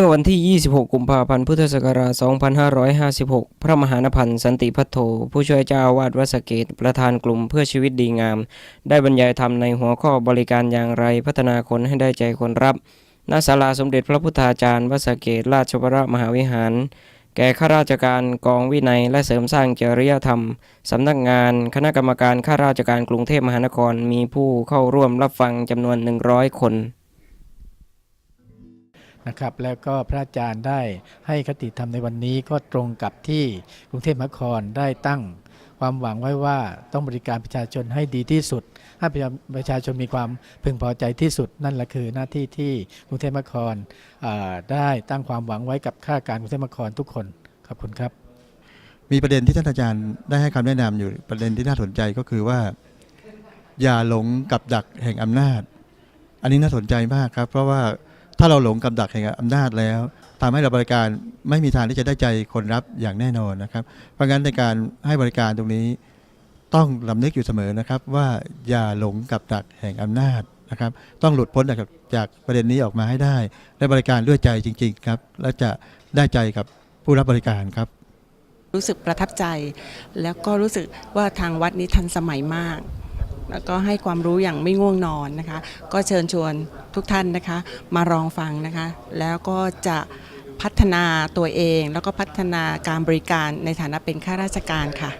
มื่อวันที่ 26 กุมภาพันธ์ พุทธศักราช 2556 พระมหานพันธ์สันติพัทโธผู้ช่วยเจ้าอาวาสวัดสเกต ประธานกลุ่มเพื่อชีวิตดีงาม ได้บรรยายธรรมในหัวข้อบริการอย่างไรพัฒนาคนให้ได้ใจคนรับ ณ ศาลาสมเด็จพระพุทธาจารย์วัดสเกต ราชวรมหาวิหาร แก่ข้าราชการกองวินัย และเสริมสร้างจริยธรรม สำนักงาน คณะกรรมการข้าราชการกรุงเทพมหานคร มีผู้เข้าร่วมรับฟังจำนวน 100 คน นะครับแล้วก็พระอาจารย์ได้ให้คติธรรมในวันนี้ก็ตรงกับที่กรุงเทพมหานครได้ตั้งความหวังไว้ว่าต้องบริการประชาชนให้ดีที่สุด ให้ประชาชนมีความพึงพอใจที่สุด นั่นแหละคือหน้าที่ที่กรุงเทพมหานครได้ตั้งความหวังไว้กับข้าราชการกรุงเทพมหานครทุกคนขอบคุณครับ มีประเด็นที่ท่านอาจารย์ได้ให้คำแนะนำอยู่ประเด็นที่น่าสนใจก็คือว่า อย่าหลงกับดักแห่งอำนาจ อันนี้น่าสนใจมากครับ เพราะว่า ถ้าเราหลงกับดักแห่งอำนาจแล้วทำให้เราบริการไม่มีทางที่จะได้ใจคนรับอย่างแน่นอนนะครับ เพราะงั้นในการให้บริการตรงนี้ต้องลำนึกอยู่เสมอนะครับว่าอย่าหลงกับดักแห่งอำนาจนะครับ ต้องหลุดพ้นจากจากประเด็นนี้ออกมาให้ได้และบริการด้วยใจจริง ๆ ครับ และจะได้ใจกับผู้รับบริการครับ รู้สึกประทับใจ แล้วก็รู้สึกว่าทางวัดนี้ทันสมัยมาก แล้วก็ให้ความรู้อย่างไม่ง่วงนอนนะคะ ก็เชิญชวน ทุกท่านนะคะมาลองฟังนะคะ แล้วก็จะพัฒนาตัวเอง แล้วก็พัฒนาการบริการในฐานะเป็นข้าราชการค่ะ